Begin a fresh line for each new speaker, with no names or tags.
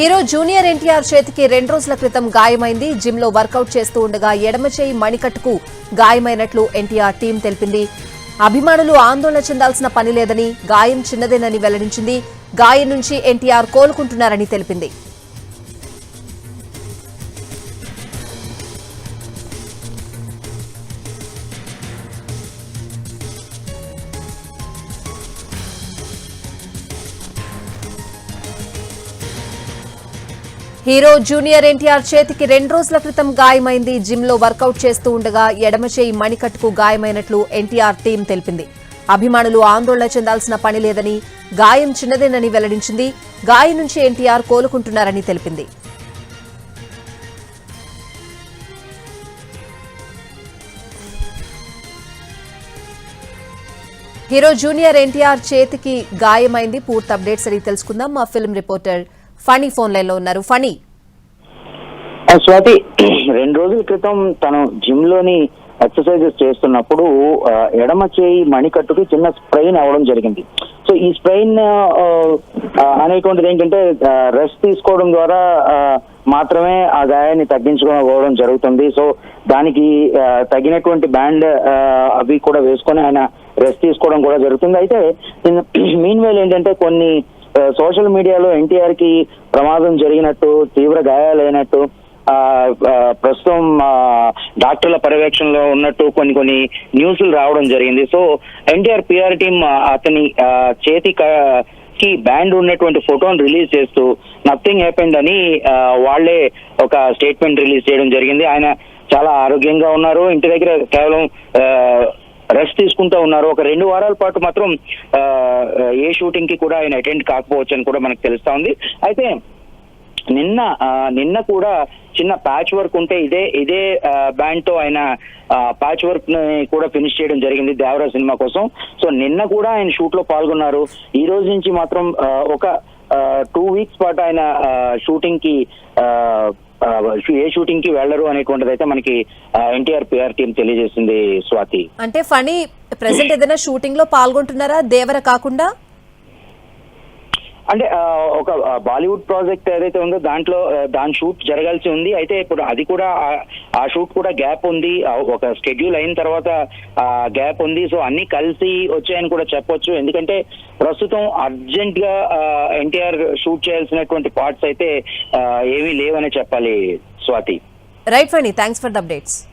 Hero junior NTR చేతికి రెండు రోజుల క్రితం గాయమైంది. జిమ్లో వర్కౌట్ చేస్తూ ఉండగా ఎడమ చేయి మణికట్టుకు గాయమైనట్లు ఎన్టీఆర్ టీం తెలిపింది. అభిమానులు ఆందోళన చెందాల్సిన పని లేదని గాయం చిన్నదేనని వెల్లడించింది. గాయం నుంచి ఎన్టీఆర్ కోలుకుంటున్నారని తెలిపింది. హీరో జూనియర్ ఎన్టీఆర్ చేతికి రెండు రోజుల క్రితం గాయమైంది. జిమ్లో వర్కౌట్ చేస్తూ ఉండగా ఎడమ చేయి మణికట్టుకు గాయమైనట్లు ఎన్టీఆర్ టీం తెలిపింది. అభిమానులు ఆందోళన చెందాల్సిన పని లేదని గాయం చిన్నదేనని వెల్లడించింది. గాయం నుంచి ఎన్టీఆర్ కోలుకుంటున్నారని తెలిపింది. హీరో జూనియర్ ఎన్టీఆర్ చేతికి గాయమైంది. పూర్తి అప్డేట్స్ అడిగి తెలుసుకుందాం. మా ఫిల్మ్ రిపోర్టర్ ఫణి ఫోన్ లైన్లో ఉన్నారు
ఫణి స్వాతి రెండు రోజుల క్రితం తను జిమ్లోని ఎక్సర్సైజెస్ చేస్తున్నప్పుడు ఎడమ చేయి మణికట్టుకి చిన్న స్ప్రెయిన్ అవ్వడం జరిగింది. సో ఈ స్ప్రెయిన్ అనేటువంటిది ఏంటంటే రెస్ట్ తీసుకోవడం ద్వారా మాత్రమే ఆ గాయాన్ని తగ్గించుకోవడం జరుగుతుంది. సో దానికి తగినటువంటి బ్యాండ్ అవి కూడా వేసుకొని ఆయన రెస్ట్ తీసుకోవడం కూడా జరుగుతుంది. అయితే మీన్ వేల్ ఏంటంటే కొన్ని సోషల్ మీడియాలో ఎన్టీఆర్కి ప్రమాదం జరిగినట్టు తీవ్ర గాయాలైనట్టు ఆ, ప్రస్తుతం డాక్టర్ల పర్యవేక్షణలో ఉన్నట్టు కొన్ని కొన్ని న్యూస్లు రావడం జరిగింది. సో ఎన్టీఆర్ పిఆర్ టీం అతని చేతి కి బ్యాండ్ ఉన్నటువంటి ఫోటోను రిలీజ్ చేస్తూ నథింగ్ హ్యాపెండ్ అని వాళ్ళే వాళ్ళే ఒక స్టేట్మెంట్ రిలీజ్ చేయడం జరిగింది. ఆయన చాలా ఆరోగ్యంగా ఉన్నారు. ఇంటి దగ్గర కేవలం రెస్ట్ తీసుకుంటూ ఉన్నారు. ఒక రెండు వారాల పాటు మాత్రం ఏ షూటింగ్కి కూడా ఆయన అటెండ్ కాకపోవచ్చు అని కూడా మనకు తెలుస్తా ఉంది. అయితే నిన్న నిన్న కూడా చిన్న ప్యాచ్ వర్క్ ఉంటే ఇదే ఇదే బ్యాండ్తో ఆయన ప్యాచ్ వర్క్ని కూడా ఫినిష్ చేయడం జరిగింది దేవరా సినిమా కోసం. సో నిన్న కూడా ఆయన షూట్లో పాల్గొన్నారు. ఈ రోజు నుంచి మాత్రం ఒక టూ వీక్స్ పాటు ఆయన షూటింగ్కి ఆ, ఏ షూటింగ్కి వెళ్ళరు అనేటువంటిది అయితే మనకి ఎన్టీఆర్ పిఆర్ టీం తెలియజేసింది స్వాతి.
అంటే ఫనీ ప్రెసెంట్ ఏదైనా షూటింగ్లో పాల్గొంటున్నారా? దేవర కాకుండా?
అంటే ఒక బాలీవుడ్ ప్రాజెక్ట్ ఏదైతే ఉందో దాంట్లో దాని షూట్ జరగాల్సి ఉంది. అయితే ఇప్పుడు అది కూడా ఆ- షూట్ కూడా గ్యాప్ ఉంది. ఒక స్కెడ్యూల్ అయిన తర్వాత గ్యాప్ ఉంది. సో అన్ని కలిసి వచ్చాయని కూడా చెప్పొచ్చు. ఎందుకంటే ప్రస్తుతం అర్జెంట్గా ఎన్టీఆర్ షూట్ చేయాల్సినటువంటి పార్ట్స్ అయితే ఏమీ లేవనే చెప్పాలి Swathi.
Right Phani thanks for the updates